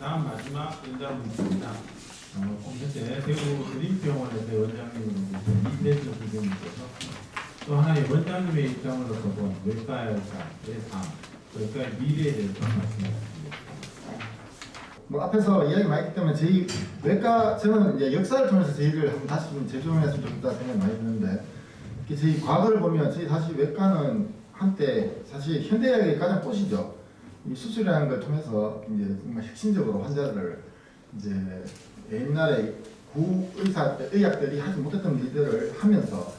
다음 마지막 연장분입니다. 어, 현재 대구 그린병원에서 원장님으로 이대수 부장님께서 또 하나의 원장님의 입장으로서 본 외과의사의 삶, 외과의 미래에 대해서 말씀하십니다. 뭐 앞에서 이야기 많이 했기 때문에 저희 외과 저는 이제 역사를 통해서 저희를 한번 다시 좀 재조명했으면 좋겠다 생각이 많이 드는데 저희 과거를 보면 저희 다시 외과는 한때 사실 현대의학의 가장 꽃이죠. 이 수술이라는 걸 통해서 이제 정말 혁신적으로 환자들을 이제 옛날에 구 의사 의학들이 하지 못했던 일들을 하면서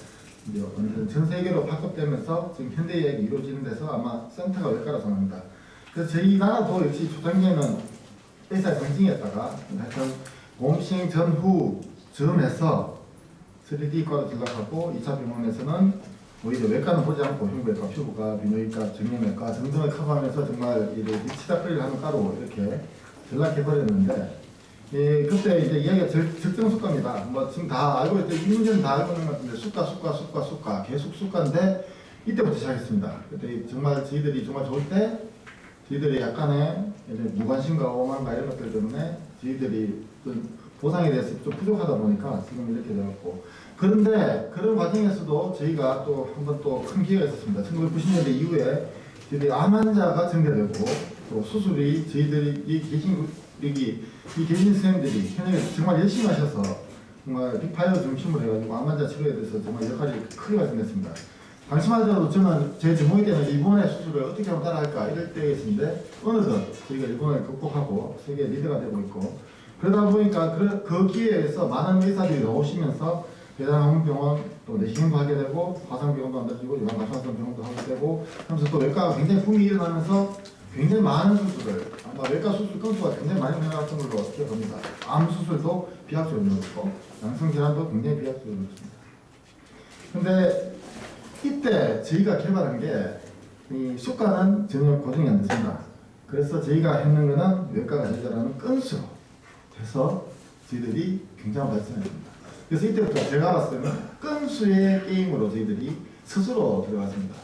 이제 완전 전 세계로 파급되면서 지금 현대의학이 이루어지는 데서 아마 센터가 외과라고 생각합니다. 그래서 저희 나라도 역시 초창기에는 의사의 상징이었다가 하여튼 공식 전후 즈음에서 3D과로 들어가고 2차 병원에서는 오히려 외과는 보지 않고 흉부외과, 피부과, 비뇨기과, 정형외과 등등을 커버하면서 정말 이를 치다풀이를 하는 과로 이렇게 전락해버렸는데 예, 그때 이제 이야기가 적, 적정 수가입니다. 뭐 지금 다 알고 있죠. 이 문제는 다 알고 있는 것 같은데 수가, 수가, 수가, 수가 계속 수가인데 이때부터 시작했습니다. 그때 정말 저희들이 정말 좋을 때 저희들이 약간의 무관심과 오만과 이런 것들 때문에 저희들이 좀 보상에 대해서 좀 부족하다 보니까 지금 이렇게 되었고 그런데 그런 과정에서도 저희가 또 한 번 또 큰 기회가 있었습니다. 1990년대 이후에 저희들이 암 환자가 증가되고 또 수술이 저희들이 이 계신 여기 이 계신 선생님들이 현역에서 정말 열심히 하셔서 정말 빅파이어 중심으로 해가지고 암 환자 치료에 대해서 정말 역할이 크게 발생했습니다. 해도 저는 제 제목이 때는 일본의 수술을 어떻게 하면 따라할까 이럴 때였는데 어느덧 저희가 일본을 극복하고 세계 리더가 되고 있고 그러다 보니까 그, 그 기회에서 많은 의사들이 나오시면서 대장암병원 또 내시경도 하게 되고 화상병원도 만들어지고 요양가상성 병원도 하게 되고 하면서 또 외과가 굉장히 붐이 일어나면서 굉장히 많은 수술을 아마 외과 수술 건수가 굉장히 많이 늘어났던 걸로 어떻게 봅니다. 암 수술도 비약적으로 늘었고 양성 질환도 굉장히 비약적으로 늘었습니다. 근데 이때 저희가 개발한 게 이 수가는 전혀 고정이 안 됐습니다. 그래서 저희가 했는 거는 외과가 제자라는 건수로 해서 저희들이 굉장한 발전했습니다. 그래서 이때부터 제가 때는 건수의 게임으로 저희들이 스스로 들어갔습니다.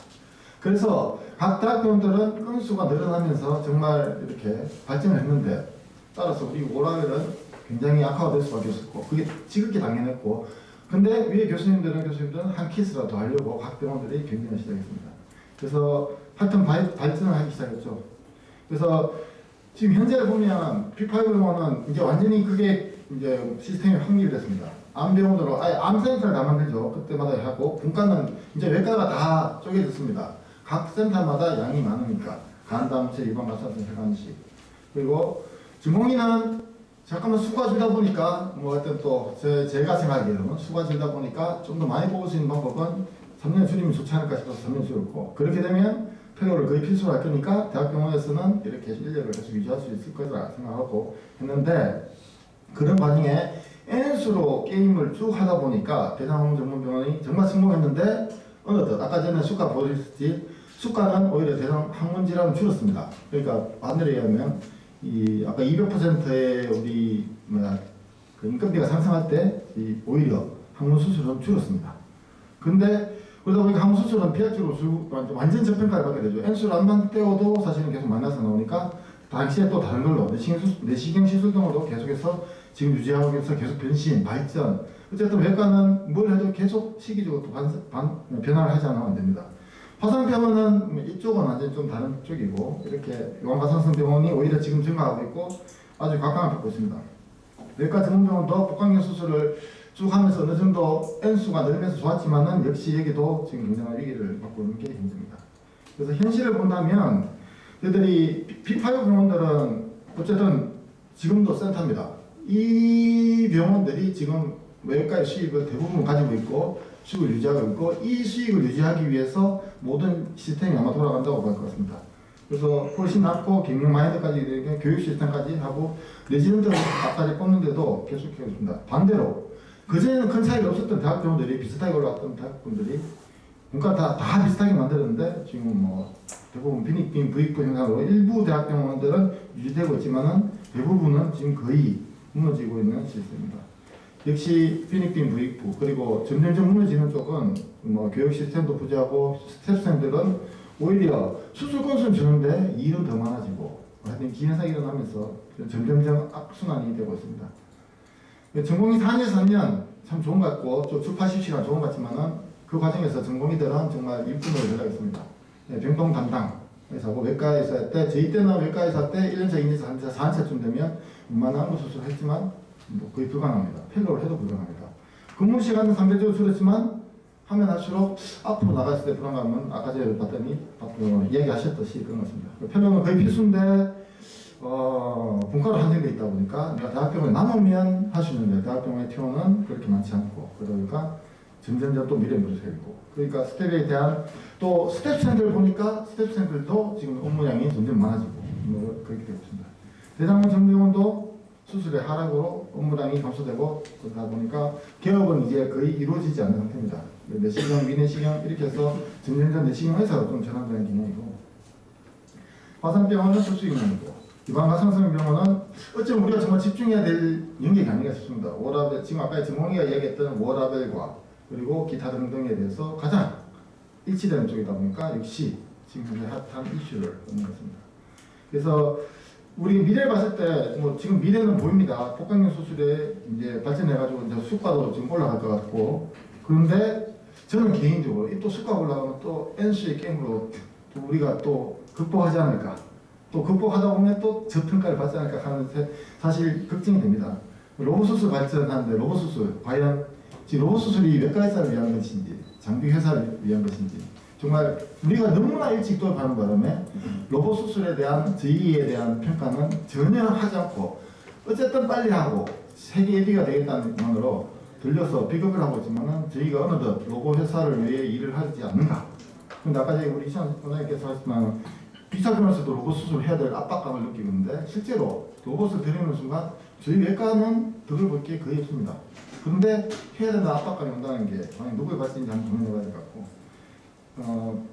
그래서 각 대학병원들은 건수가 늘어나면서 정말 이렇게 발전을 했는데 따라서 우리 오라벨은 굉장히 악화가 될 수밖에 없었고 그게 지극히 당연했고 근데 위에 교수님들은 교수님들은 한 케이스라도 하려고 각 병원들이 경쟁을 시작했습니다. 그래서 하여튼 발, 발전을 하기 시작했죠. 그래서 지금 현재 보면 P5 병원은 이제 완전히 그게 이제 시스템이 확립이 됐습니다. 암병원으로 아예 암센터를 다 만들죠. 그때마다 하고 분과는 이제 외과가 다 쪼개졌습니다. 각 센터마다 양이 많으니까 간담체, 일반 마사지 해간식 그리고 주몽이는 잠깐만 수가 줄다 보니까 뭐 하여튼 또 제, 제가 생각하기에는 수가 줄다 보니까 좀 더 많이 뽑을 수 있는 방법은 3년 줄이면 좋지 않을까 싶어서 3년 줄였고 그렇게 되면 펠로를 거의 필수로 할 거니까 대학병원에서는 이렇게 인력을 계속 유지할 수 있을 거라 생각하고 했는데 그런 과정에 N수로 게임을 쭉 하다 보니까 대장암 전문병원이 정말 성공했는데 어느덧 아까 전에 수가 보셨듯이 수가는 오히려 대장 항문 질환은 줄었습니다. 그러니까 반대로 얘기하면 이 아까 200%의 우리 뭐야 그 인건비가 상승할 때이 오히려 항문 수술은 줄었습니다. 근데 그러다 보니까 항문 수술은 비약적으로 줄 완전 저평가를 받게 되죠. N수를 안만 떼어도 사실은 계속 마이너스 나오니까 당시에 또 다른 걸로 내시경 시술 등으로 계속해서 지금 유지하고 계속 계속 변신, 발전. 어쨌든 외과는 뭘 해도 계속 시기적으로 또 반, 반, 변화를 하지 않으면 안 됩니다. 화상병원은 이쪽은 완전 좀 다른 쪽이고 이렇게 용화산성병원이 오히려 지금 증가하고 있고 아주 각광을 받고 있습니다. 내과 전문병원도 복강경 수술을 쭉 하면서 어느 정도 N수가 늘면서 좋았지만은 역시 여기도 지금 굉장한 위기를 받고 있는 게 현재입니다. 그래서 현실을 본다면 저희들이 P5 병원들은 어쨌든 지금도 센터입니다. 이 병원들이 지금 외과의 수익을 대부분 가지고 있고 수익을 유지하고 있고 이 수익을 유지하기 위해서 모든 시스템이 아마 돌아간다고 볼 것 같습니다. 그래서 훨씬 낮고 경영 마인드까지 교육 시스템까지 하고 레지던트 앞까지 뽑는데도 계속해고 있습니다. 반대로 그전에는 큰 차이가 없었던 대학병원들이 비슷하게 올라왔던 대학병원들이 그러니까 다, 다 비슷하게 만들었는데 지금 뭐 대부분 빈익빈 부익부 현상으로 일부 대학병원들은 유지되고 있지만은 대부분은 지금 거의 무너지고 있는 시스템입니다. 역시 피닉빈 부익부 그리고 점점점 무너지는 쪽은 뭐 교육 시스템도 부재하고 스태프생들은 오히려 수술 건수는 주는데 일은 더 많아지고 하여튼 기회사가 일어나면서 점점점 악순환이 되고 있습니다. 전공이 4년 3년 참 좋은 것 같고 또 주파식 시간 좋은 것 같지만은 그 과정에서 전공의들은 정말 일꾼으로 연락했습니다. 네, 병동 담당 하고 외과에서 할 때 저희 때는 외과에서 할 때 1년차, 2년차, 3년차, 4년차쯤 되면 웬만한 암 수술을 했지만 뭐 거의 불가능합니다. 펠로를 해도 불가능합니다. 근무 시간은 상대적으로 줄었지만 하면 할수록 앞으로 나갔을 때 불안감은 아까 전에 봤더니 어, 이야기하셨듯이 그런 것입니다. 펠로는 거의 필수인데 어, 분과로 한정돼 있다 보니까 내가 대학병원에 남으면 할 수 있는데 대학병원의 티오는 그렇게 많지 않고 그러니까 점점점 또 미래 있고 그러니까 스텝에 대한 또 스텝생들 보니까 스텝생들도 지금 업무량이 점점 많아지고 뭐 그렇게 되고 있습니다. 대장암 전문병원도 수술의 하락으로 업무량이 감소되고 그러다 보니까 개업은 이제 거의 이루어지지 않는 상태입니다. 내시경, 미내시경 이렇게 해서 점점점 내시경 회사로 좀 전환되는 경향이고 화산병원은 수수인명이고 이방 가상성병원은 어쩌면 우리가 정말 집중해야 될 영역이 아닌가 싶습니다. 워라벨 지금 아까 정홍이가 이야기했던 워라벨과 그리고 기타 등등에 대해서 가장 일치되는 쪽이다 보니까 역시 지금 현재 핫한 이슈를 얻는 것입니다. 그래서 우리 미래를 봤을 때 뭐 지금 미래는 보입니다. 복강경 수술에 이제 발전해가지고 이제 수가도 지금 올라갈 것 같고 그런데 저는 개인적으로 이또 수가 올라가면 또 N수의 게임으로 또 우리가 또 극복하지 않을까 또 극복하다 보면 또 저평가를 받지 않을까 하는 세- 사실 걱정이 됩니다. 로봇 수술 발전하는데 로봇 수술 과연 지금 로봇 수술이 외과 회사를 위한 것인지 장비 회사를 위한 것인지 정말 우리가 너무나 일찍 도입하는 바람에 로봇 수술에 대한 저희에 대한 평가는 전혀 하지 않고 어쨌든 빨리 하고 세계 1위가 되겠다는 마음으로 들려서 비극을 하고 있지만은 저희가 어느덧 로봇 회사를 위해 일을 하지 않는가. 근데 아까 우리 이찬 원장님께서 하셨지만 비사병원에서도 로봇 수술을 해야 될 압박감을 느끼고 있는데 실제로 로봇을 들이는 순간 저희 외과는 덕을 볼 게 거의 없습니다. 그런데 해야 된다는 압박감이 온다는 게 과연 누구의 발전인지 한번 될것 같고 어,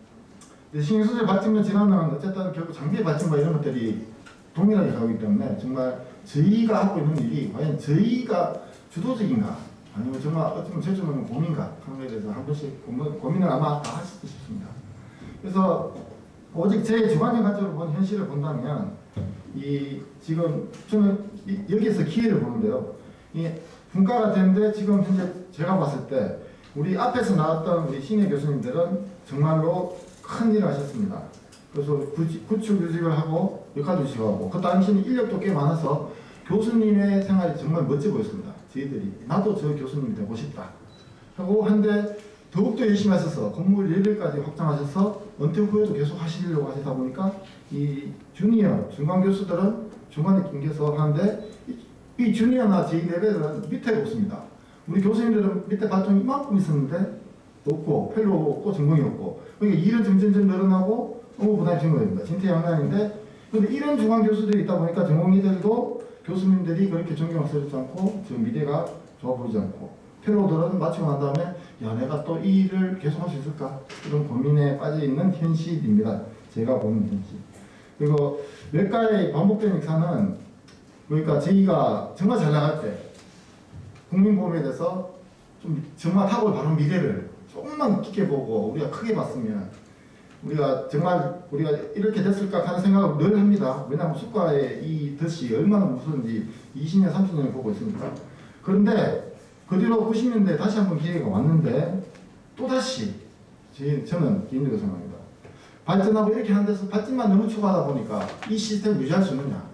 신경수술 발전면 진화는 어쨌든 결국 장비의 발전과 이런 것들이 동일하게 가기 때문에 정말 저희가 하고 있는 일이 과연 저희가 주도적인가 아니면 정말 어쩌면 제주는 공인가 하는 것에 대해서 한 번씩 고민- 고민을 아마 다 하실 싶습니다. 그래서 오직 제 주관적 관점으로 본 현실을 본다면 이 지금 저는 이- 여기에서 기회를 보는데요. 이 분과가 되는데 지금 현재 제가 봤을 때 우리 앞에서 나왔던 우리 신예 교수님들은 정말로 큰 일을 하셨습니다. 그래서 구축 교직을 하고 역할 주식하고 그 당시에는 인력도 꽤 많아서 교수님의 생활이 정말 멋져 보였습니다. 저희들이 나도 저 교수님이 되고 싶다 하고 한데 더욱더 열심히 하셔서 건물 레벨까지 확장하셔서 은퇴 후에도 계속 하시려고 하시다 보니까 이 주니어 중간 교수들은 중간에 낑겨서 하는데 이, 이 주니어나 제 레벨은 밑에 없습니다. 우리 교수님들은 밑에 발전이 이만큼 있었는데 없고 펠로 없고 전공이 없고 그러니까 일은 점점점 늘어나고 업무 부담이 증가됩니다. 진퇴양난인데 근데 이런 중간 교수들이 있다 보니까 전공의들도 교수님들이 그렇게 존경을 써주지 않고 지금 미래가 좋아 보이지 않고 펠로들은 마치고 난 다음에 야 내가 또 이 일을 계속 할 수 있을까 이런 고민에 빠져 있는 현실입니다. 제가 보는 현실. 그리고 외과의 반복된 역사는 그러니까 저희가 정말 잘 나갈 때 국민보험에 대해서 좀 정말 하고 바른 미래를 조금만 깊게 보고 우리가 크게 봤으면 우리가 정말 우리가 이렇게 됐을까 하는 생각을 늘 합니다. 왜냐하면 수과의 이 덫이 얼마나 무서운지 20년, 30년을 보고 있으니까. 그런데 그 뒤로 90년대 다시 한번 기회가 왔는데 또 다시 저는 개인적으로 생각합니다. 발전하고 이렇게 하는 데서 발전만 너무 추구하다 보니까 이 시스템 유지할 수 있느냐?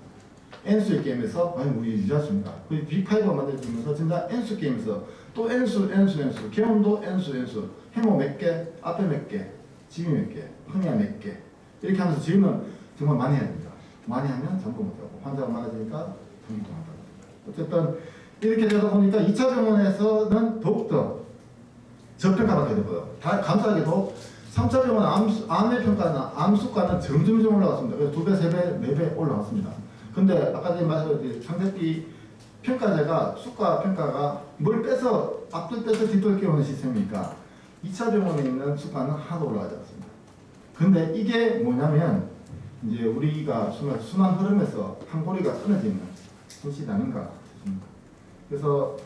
N수의 게임에서 과연 우리 있는가? 그 빅5가 만들어지면서 진짜 N수 게임에서 또 N수, N수, N수, 개원도 N수, N수, 해모 몇 개, 앞에 몇 개, 집이 몇 개, 흥이야 몇 개. 이렇게 하면서 저희는 정말 많이 해야 됩니다. 많이 하면 잠도 못하고 환자가 많아지니까 돈도 안 받고. 어쨌든 이렇게 되다 보니까 2차 병원에서는 더욱더 저평가가 되고요. 다 감사하게도 3차 병원 암, 암의 평가나 암 수가는 점점점 올라갔습니다. 그래서 두 배, 세 배, 네 배 올라갔습니다. 근데 아까 전에 말씀드린 상대비 평가제가 수가 평가가 뭘 빼서 앞돌 빼서 뒷돌 끼우는 시스템이니까 2차 병원에 있는 수가는 하나도 올라가지 않습니다. 근데 이게 뭐냐면 이제 우리가 순환, 순환 흐름에서 한 고리가 있는 것이 아닌가 싶습니다. 그래서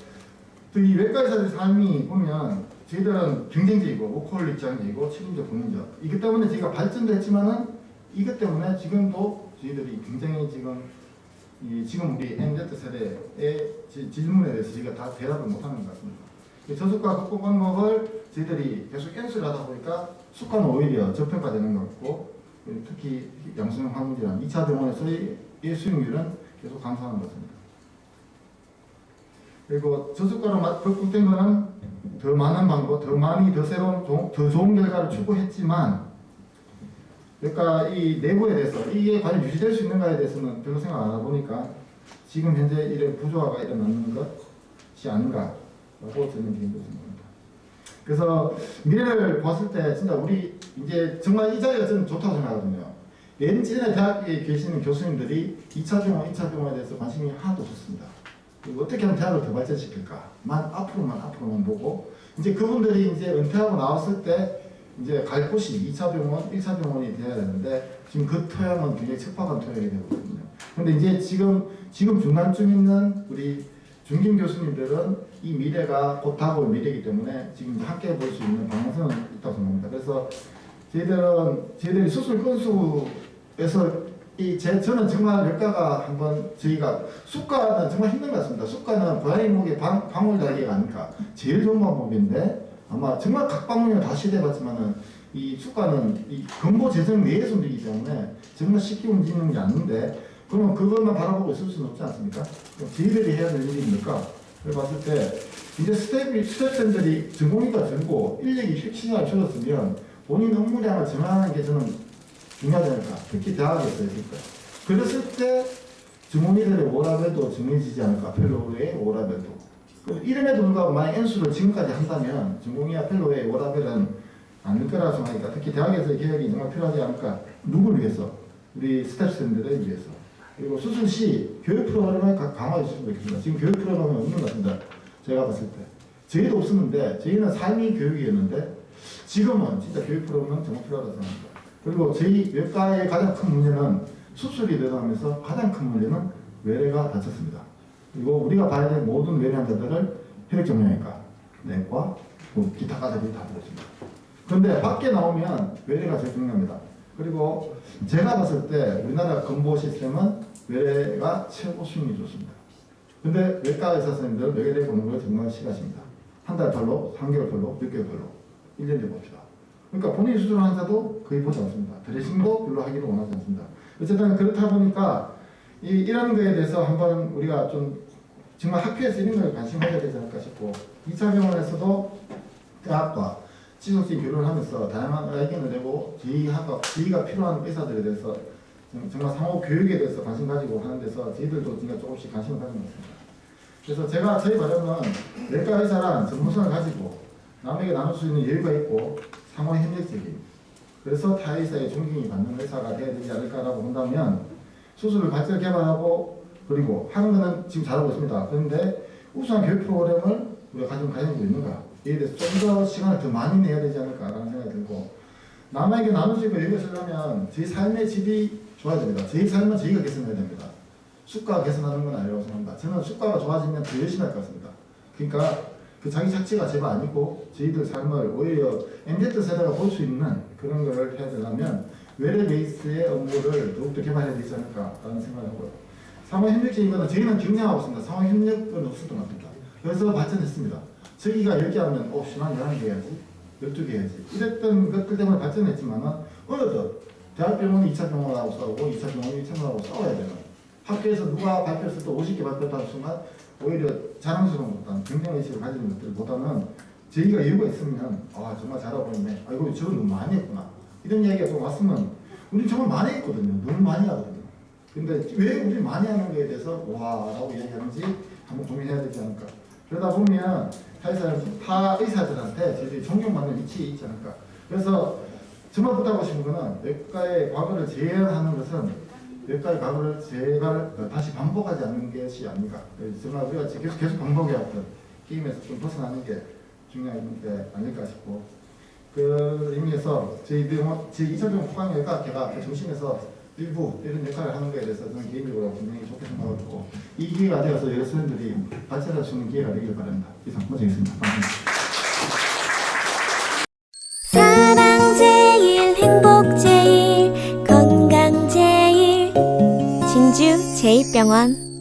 또이 외과의사의 삶이 보면 저희들은 경쟁적이고 로컬 입장이고 책임적 본인적 이것 때문에 저희가 발전도 했지만은 이것 때문에 지금도 저희들이 굉장히 지금 이 지금 우리 MZ 세대의 지- 질문에 대해서 저희가 다 대답을 못하는 것 같습니다. 이 저수가 극복 방법을 저희들이 계속 연수를 하다 보니까 숙가는 오히려 저평가되는 것 같고 특히 양수형 화물이랑 2차 병원에서의 의 수익률은 계속 감소하는 것 같습니다. 그리고 마- 극복된 거는 더 많은 방법, 더 많이, 더 새로운, 조- 더 좋은 결과를 추구했지만 그러니까 이 내부에 대해서 이게 과연 유지될 수 있는가에 대해서는 별로 생각 안 하다 보니까 지금 현재 이런 부조화가 일어나는 것이 아닌가라고 저는 개인적으로 생각합니다. 그래서 미래를 봤을 때 진짜 우리 이제 정말 이 자리가 저는 좋다고 생각하거든요. 예전에 대학에 계시는 교수님들이 2차 병원, 2차 병원에 대해서 관심이 하나도 없었습니다. 그리고 어떻게 하면 대학을 더 발전시킬까 만 앞으로만 앞으로만 보고 이제 그분들이 이제 은퇴하고 나왔을 때 이제 갈 곳이 2차 병원, 1차 병원이 돼야 되는데 지금 그 토양은 굉장히 척박한 토양이 되고 있거든요. 근데 이제 지금 지금 중간쯤 있는 우리 중kim 교수님들은 이 미래가 곧 다가올 미래이기 때문에 지금 함께 볼 수 있는 방향성은 있다고 생각합니다. 그래서 저희들은 저희들이 수술 건수에서 이 제 저는 정말 역가가 한번 저희가 숙가는 정말 힘든 것 같습니다. 숙가는 고양이 목에 방, 방울 달기가 아닐까 제일 좋은 방법인데 아마 정말 각 방문을 다 시도해봤지만은 이 숙가는 이 근보 재정 내에서 움직이기 때문에 정말 쉽게 움직이는 게 아닌데 그러면 그것만 바라보고 있을 수는 없지 않습니까? 저희들이 해야 될 일이 뭘까? 그걸 봤을 때 이제 스텝이 스텝생들이 전공의가 줄고 인력이 fik시가 줄었으면 본인 업무량을 정하는 게 저는 중요하지 않을까? 특히 대학에서 때. 그랬을 때 전공의들의 오라벨도 정해지지 않을까? 펠로우의 오라벨도. 그 이름에도 불구하고 만약 N수를 지금까지 한다면 전공의와 펠로우의 오라벨은 아닐 거라고 생각하니까 특히 대학에서의 개혁이 정말 필요하지 않을까? 누구를 위해서? 우리 스태프생들을 위해서. 그리고 수술 시 교육 프로그램을 가- 강화해 주시면 좋겠습니다. 지금 교육 프로그램이 없는 것 같습니다. 제가 봤을 때. 저희도 없었는데 저희는 삶이 교육이었는데 지금은 진짜 교육 프로그램은 정말 필요하다고 생각합니다. 그리고 저희 외과의 가장 큰 문제는 수술이 늘어나면서 가장 큰 문제는 외래가 다쳤습니다. 그리고 우리가 봐야 될 모든 외래 환자들을 혈액정형외과, 내과, 뭐 기타 과들이 다 들어있습니다. 그런데 밖에 나오면 외래가 제일 중요합니다. 그리고 제가 봤을 때 우리나라 건보 시스템은 외래가 최고 수익이 좋습니다. 근데 외과 의사 선생님들은 외래 보는 걸 정말 싫어하십니다. 한 달 별로, 3개월 별로, 6개월 별로, 1년에 봅시다. 그러니까 본인이 수술한 환자도 거의 보지 않습니다. 드레싱도 별로 하기를 원하지 않습니다. 어쨌든 그렇다 보니까 이, 이런 거에 대해서 한번 우리가 좀 정말 학회에서 이런 걸 관심해야 되지 않을까 싶고 2차 병원에서도 대학과 지속적인 교류를 하면서 다양한 의견을 내고 저희가, 저희가 필요한 의사들에 대해서 정- 정말 상호 교육에 대해서 관심 가지고 하는 데서 저희들도 조금씩 관심을 가지고 있습니다. 그래서 제가 저희 바람은 내과 의사란 전문성을 가지고 남에게 나눌 수 있는 여유가 있고 상호 협력적인 그래서 타 의사의 존경이 받는 의사가 되어야 되지 않을까라고 본다면 수술을 발전 개발하고 그리고 하는 거는 지금 잘하고 있습니다. 그런데 우수한 교육 프로그램을 우리가 가지고 가지고 있는가 이에 대해서 좀 더 시간을 더 많이 내야 되지 않을까라는 생각이 들고 남에게 나눌 수 있고 여유가 있으려면 저희 삶의 질이 좋아야 됩니다. 저희 삶은 저희가 개선해야 됩니다. 수가가 개선하는 건 아니라고 생각합니다. 저는 수가가 좋아지면 더 열심히 할 것 같습니다. 그러니까 그 자기 착취가 제발 아니고 저희들 삶을 오히려 MZ 세대가 볼 수 있는 그런 걸 해야 되려면 외래 베이스의 업무를 더욱더 개발해야 되지 않을까라는 생각을 하고요. 상호 협력적인 거는 저희는 경쟁하고 있습니다. 상호 협력은 없었던 것 같습니다. 그래서 발전했습니다. 저기가 10개 하면 어, 시간 11개 해야지. 12개 해야지. 이랬던 것들 때문에 발전했지만은 어느덧 대학병원이 2차 병원하고 싸우고 2차 병원이 1차 병원하고 싸워야 되는 학교에서 누가 발표했을 때 50개 발표했다는 순간 오히려 자랑스러운 것보다는 경쟁의식을 가지는 것들보다는 저희가 이유가 있으면 아 정말 잘하고 있네. 아이고 저건 너무 많이 했구나. 이런 이야기가 좀 왔으면 우리 정말 많이 했거든요. 너무 많이 하거든요. 근데 왜 우리 많이 하는 거에 대해서 와라고 이야기하는지 한번 고민해야 되지 않을까. 그러다 보면 타 의사들한테 저희들이 존경받는 위치에 있지 않을까. 그래서 정말 부탁하고 싶은 거는 외과의 과거를 재현하는 것은 외과의 과거를 재발 다시 반복하지 않는 것이 아닌가. 정말 우리가 계속 계속 반복해왔던 게임에서 좀 벗어나는 게 중요한 게 아닐까 싶고 그 의미에서 저희 병원, 제 2차병 포항외과 제가 그 중심에서 일부 이런 역할을 하는 거에 대해서 저는 개인적으로 굉장히 좋게 생각하고 이 기회가 되어서 여러 선생님들이 발전할 수 있는 기회가 되길 바랍니다. 이상 모시겠습니다. 감사합니다. 사랑 제일 행복 제일 건강 제일 진주 제2병원